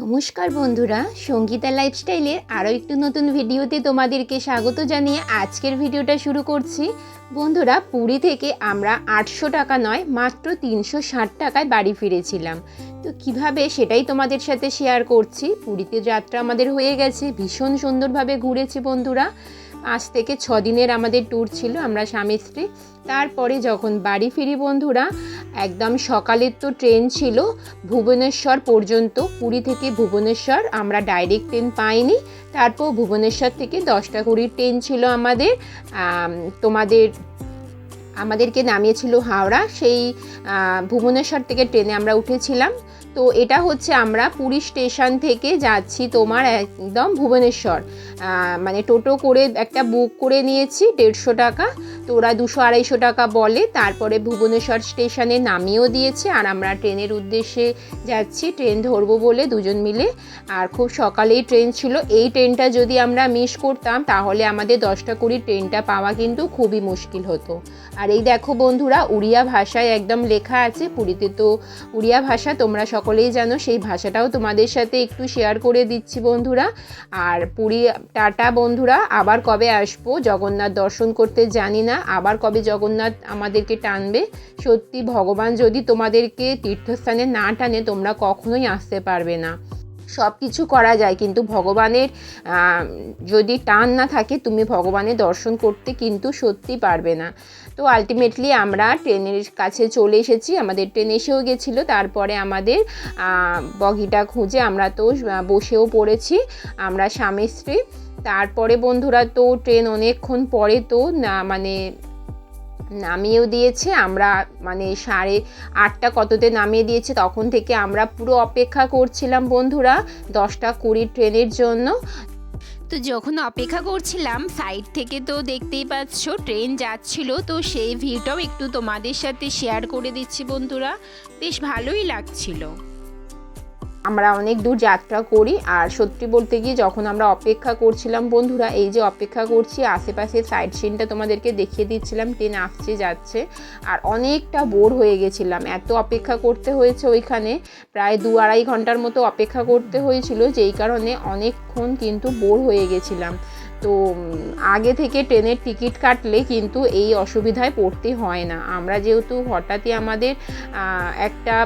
নমস্কার বন্ধুরা, সঙ্গীতা লাইফস্টাইলের আরও একটু নতুন ভিডিওতে তোমাদেরকে স্বাগত জানিয়ে আজকের ভিডিওটা শুরু করছি। বন্ধুরা, পুরী থেকে আমরা আটশো টাকা নয়, মাত্র তিনশো ষাট টাকায় বাড়ি ফিরেছিলাম। তো কীভাবে সেটাই তোমাদের সাথে শেয়ার করছি। পুরীতে যাত্রা আমাদের হয়ে গেছে, ভীষণ সুন্দরভাবে ঘুরেছি বন্ধুরা। আজ থেকে ছ দিনের আমাদের ট্যুর ছিল আমরা স্বামী স্ত্রী। তারপরে যখন বাড়ি ফিরি বন্ধুরা, একদম সকালের তো ট্রেন ছিল, ভুবনেশ্বর পর্যন্ত, পুরী থেকে ভুবনেশ্বর, আমরা ডাইরেক্ট ট্রেন পাইনি। তারপর ভুবনেশ্বর থেকে দশটা কুড়ির ট্রেন ছিল আমাদের তোমাদের, আমাদেরকে নামিয়েছিল হাওড়া। সেই ভুবনেশ্বর থেকে ট্রেনে আমরা উঠেছিলাম। তো এটা হচ্ছে আমরা পুরী স্টেশন থেকে যাচ্ছি তোমার একদম ভুবনেশ্বর। মানে টোটো করে একটা বুক করে নিয়েছি, দেড়শো টাকা। তো ওরা দুশো আড়াইশো টাকা বলে তারপরে ভুবনেশ্বর স্টেশনে নামিয়েও দিয়েছে আর আমরা ট্রেনের উদ্দেশ্যে যাচ্ছি, ট্রেন ধরবো বলে দুজন মিলে। আর খুব সকালেই ট্রেন ছিল, এই ট্রেনটা যদি আমরা মিস করতাম তাহলে আমাদের দশটা কুড়ি ট্রেনটা পাওয়া কিন্তু খুবই মুশকিল হতো। আর এই দেখো বন্ধুরা, উড়িয়া ভাষায় একদম লেখা আছে, পুরীতে তো উড়িয়া ভাষা তোমরা সকলেই জানো, সেই ভাষাটাও তোমাদের সাথে একটু শেয়ার করে দিচ্ছি বন্ধুরা। আর পুরী, টাটা বন্ধুরা, আবার কবে আসব? জগন্নাথ দর্শন করতে জানি না। আবার কবে জগন্নাথ আমাদেরকে টানবে? সত্যি ভগবান যদি তোমাদেরকে তীর্থস্থানে না টানে, তোমরা কখনোই আসতে পারবে না। সব কিছু করা যায়, কিন্তু ভগবানের যদি টান না থাকে, তুমি ভগবানের দর্শন করতে কিন্তু সত্যি পারবে না। তো আলটিমেটলি আমরা ট্রেনের কাছে চলে এসেছি, আমাদের ট্রেন এসেও গেছিল, তারপরে আমাদের বগিটা খুঁজে আমরা তো বসেও পড়েছি, আমরা স্বামী স্ত্রী। তারপরে বন্ধুরা তো ট্রেন অনেকক্ষণ পরে তো, না মানে নামিয়েও দিয়েছে। আমরা মানে সাড়ে আটটা কততে নামিয়ে দিয়েছে তখন থেকে আমরা পুরো অপেক্ষা করছিলাম বন্ধুরা দশটা কুড়ি ট্রেনের জন্য। তো যখন অপেক্ষা করছিলাম সাইড থেকে তো দেখতেই পাচ্ছ ট্রেন যাচ্ছিল, তো সেই ভিউটাও একটু তোমাদের সাথে শেয়ার করে দিচ্ছি বন্ধুরা। বেশ ভালোই লাগছিল। আমরা অনেক দূর যাত্রা করি আর সত্যি বলতে গিয়ে যখন আমরা অপেক্ষা করছিলাম, বন্ধুরা, এই যে অপেক্ষা করছি আশেপাশে সাইড সিনটা তোমাদেরকে দেখিয়ে দিচ্ছিলাম ট্রেন আসছে, যাচ্ছে, আর অনেকটা বোর হয়ে গেছিলাম। এত অপেক্ষা করতে হয়েছে ওইখানে, প্রায় দু আড়াই ঘণ্টার মতো অপেক্ষা করতে হয়েছিল, যেই কারণে অনেকক্ষণ কিন্তু বোর হয়ে গেছিলাম। তো আগে থেকে ট্রেনের টিকিট কাটলে কিন্তু এই অসুবিধায় পড়তে হয় না। আমরা যেহেতু হঠাৎই আমাদের একটা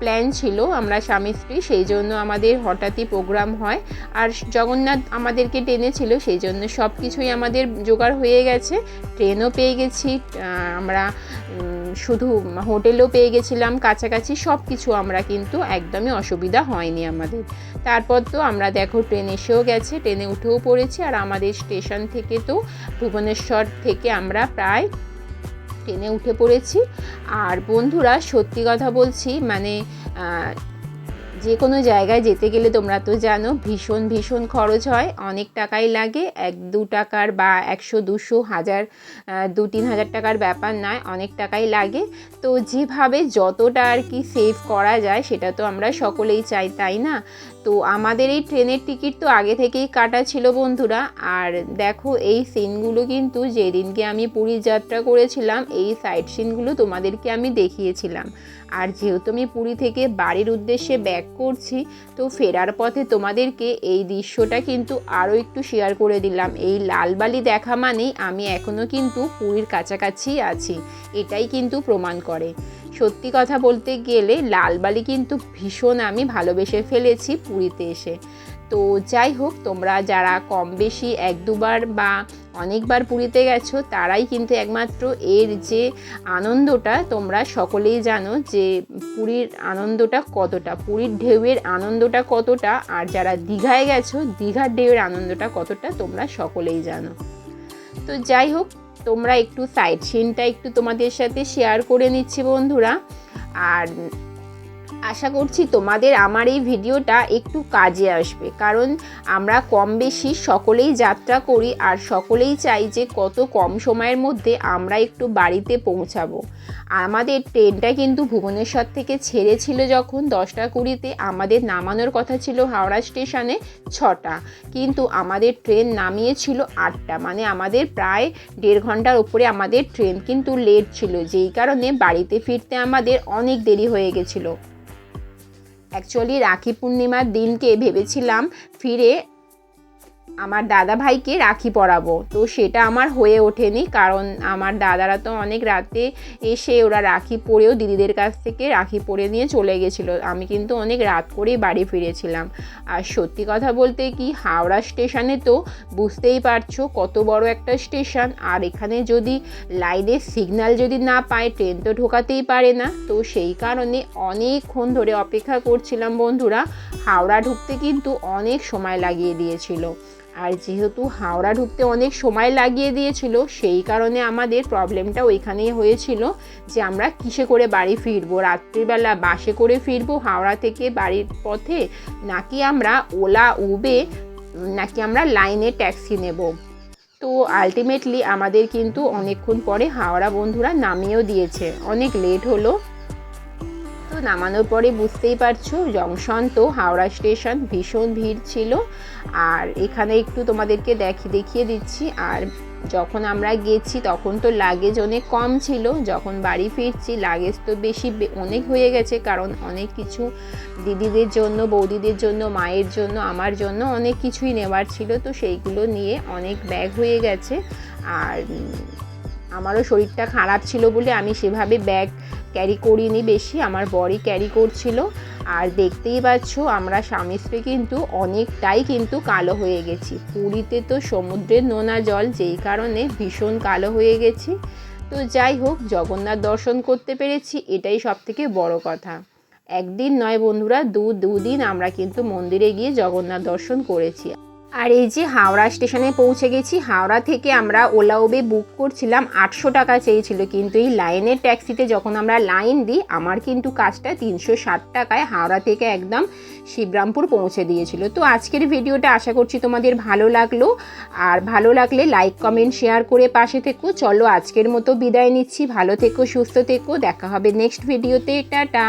প্ল্যান ছিল আমরা স্বামী স্ত্রী, সেই জন্য আমাদের হঠাৎই প্রোগ্রাম হয়। আর জগন্নাথ আমাদেরকে টেনেছিল সেই জন্য সব কিছুই আমাদের জোগাড় হয়ে গেছে। ট্রেনও পেয়ে গেছি আমরা শুধু হোটেলও পেয়ে গেছিলাম, কাছাকাছি সব কিছু আমরা কিন্তু একদমই অসুবিধা হয়নি আমাদের। তারপর তো আমরা দেখো ট্রেন এসেও গেছে ট্রেনে উঠেও পড়েছি আর আমাদের স্টেশন থেকে তো ভুবনেশ্বর থেকে আমরা প্রায় ট্রেনে উঠে পড়েছি। আর বন্ধুরা সত্যি কথা বলছি মানে যে কোনো জায়গায় যেতে গেলে তোমরা তো জানো, ভীষণ ভীষণ খরচ হয়। অনেক টাকাই লাগে। এক দু টাকার বা একশো, দুশো, হাজার দু তিন হাজার টাকার ব্যাপার নয়, অনেক টাকাই লাগে। তো যেভাবে যতটা আর কি সেভ করা যায়, সেটা তো আমরা সকলেই চাই, তাই না? তো আমাদের এই ট্রেনের টিকিট তো আগে থেকেই কাটা ছিল বন্ধুরা। আর দেখো, এই সিনগুলো কিন্তু যেদিনকে আমি পুরী যাত্রা করেছিলাম, এই সাইড সিনগুলো তোমাদেরকে আমি দেখিয়েছিলাম। আর যেহেতু আমি পুরী থেকে বাড়ির উদ্দেশ্যে ব্যাক করছি, তো ফেরার পথে তোমাদেরকে এই দৃশ্যটা কিন্তু আরও একটু শেয়ার করে দিলাম। এই লালবালি দেখা মানেই আমি এখনও কিন্তু পুরীর কাছাকাছি আছি, এটাই কিন্তু প্রমাণ করে। সত্যি কথা বলতে গেলে লালবালি কিন্তু ভীষণ আমি ভালোবেসে ফেলেছি পুরীতে এসে। তো যাই হোক, তোমরা যারা কম বেশি এক দুবার বা অনেকবার পুরীতে গেছো, তারাই কিন্তু একমাত্র এর যে আনন্দটা, তোমরা সকলেই জানো যে পুরীর আনন্দটা কতটা, পুরীর ঢেউয়ের আনন্দটা কতটা, আর যারা দীঘায় গেছো, দীঘার ঢেউয়ের আনন্দটা কতটা, তোমরা সকলেই জানো। তো যাই হোক তোমরা একটু সাইড সিনটা একটু তোমাদের সাথে শেয়ার করে নিচ্ছি বন্ধুরা। আর আশা করছি তোমাদের আমার এই ভিডিওটা একটু কাজে আসবে। কারণ আমরা কম বেশি সকলেই যাত্রা করি আর সকলেই চাই যে কত কম সময়ের মধ্যে আমরা একটু বাড়িতে পৌঁছাবো। আমাদের ট্রেনটা কিন্তু ভুবনেশ্বর থেকে ছেড়েছিল যখন দশটা কুড়িতে, আমাদের নামানোর কথা ছিল হাওড়া স্টেশনে ছটা। কিন্তু আমাদের ট্রেন নামিয়েছিল আটটা। মানে আমাদের প্রায় দেড় ঘণ্টার উপরে আমাদের ট্রেন কিন্তু লেট ছিল। যেই কারণে বাড়িতে ফিরতে আমাদের অনেক দেরি হয়ে গেছিল। অ্যাকচুয়ালি রাখি পূর্ণিমার দিনকে ভেবেছিলাম ফিরে আমার দাদা ভাইকে রাখি পরাবো। তো সেটা আমার হয়ে ওঠেনি কারণ আমার দাদারা তো অনেক রাতে এসে ওরা রাখি পরেও দিদিদের কাছ থেকে রাখি পরে নিয়ে চলে গেছিল। আমি কিন্তু অনেক রাত করেই বাড়ি ফিরেছিলাম। আর সত্যি কথা বলতে কি, হাওড়া স্টেশনে তো বুঝতেই পারছ কত বড় একটা স্টেশন। আর এখানে যদি লাইনের সিগন্যাল যদি না পায়, ট্রেন তো ঢোকাতেই পারে না। তো সেই কারণে অনেকক্ষণ ধরে অপেক্ষা করছিলাম বন্ধুরা। হাওড়া ঢুকতে কিন্তু অনেক সময় লাগিয়ে দিয়েছিল। আর যেহেতু হাওড়া ঢুকতে অনেক সময় লাগিয়ে দিয়েছিল, সেই কারণে আমাদের প্রবলেমটা ওইখানেই হয়েছিল যে আমরা কিসে করে বাড়ি ফিরবো? রাত্রিবেলা বাসে করে ফিরবো হাওড়া থেকে বাড়ির পথে? নাকি আমরা ওলা, উবে, নাকি আমরা লাইনে ট্যাক্সি নেব? তো আলটিমেটলি আমাদের কিন্তু অনেকক্ষণ পরে হাওড়া বন্ধুরা নামিয়েও দিয়েছে। অনেক লেট হলো। নামানোর পরে বুঝতেই পারছ, জংশন তো, হাওড়া স্টেশন, ভীষণ ভিড় ছিল। আর এখানে একটু তোমাদেরকে দেখি, দেখিয়ে দিচ্ছি। আর যখন আমরা গেছি, তখন তো লাগেজ অনেক কম ছিল। যখন বাড়ি ফিরছি লাগেজ তো বেশি অনেক হয়ে গেছে। কারণ অনেক কিছু দিদিদের জন্য, বৌদিদের জন্য, মায়ের জন্য, আমার জন্য অনেক কিছুই নেওয়ার ছিল। তো সেইগুলো নিয়ে অনেক ব্যাগ হয়ে গেছে। আর আমারও শরীরটা খারাপ ছিল বলে আমি সেভাবে ব্যাগ ক্যারি করিনি বেশি, আমার বরই ক্যারি করছিল। আর দেখতেই পাচ্ছ, আমরা স্বামী স্ত্রী কিন্তু অনেকটাই কিন্তু কালো হয়ে গেছি। পুরীতে তো সমুদ্রের নোনা জল, যেই কারণে ভীষণ কালো হয়ে গেছি। তো যাই হোক, জগন্নাথ দর্শন করতে পেরেছি, এটাই সব থেকে বড় কথা। একদিন নয় বন্ধুরা দু দুদিন আমরা কিন্তু মন্দিরে গিয়ে জগন্নাথ দর্শন করেছি। আর এই যে হাওড়া স্টেশনে পৌঁছে গেছি, হাওড়া থেকে আমরা ওলা উবে বুক করছিলাম আটশো টাকা চেয়েছিল, কিন্তু এই লাইনের ট্যাক্সিতে যখন আমরা লাইন দিই, আমার কিন্তু কাজটা তিনশো ষাট টাকায় হাওড়া থেকে একদম শিবরামপুর পৌঁছে দিয়েছিল। তো আজকের ভিডিওটা আশা করছি তোমাদের ভালো লাগল, আর ভালো লাগলে লাইক কমেন্ট শেয়ার করে পাশে থেকো। চলো আজকের মতো বিদায় নিচ্ছি, ভালো থেকো, সুস্থ থেকো, দেখা হবে নেক্সট ভিডিওতে টাটা।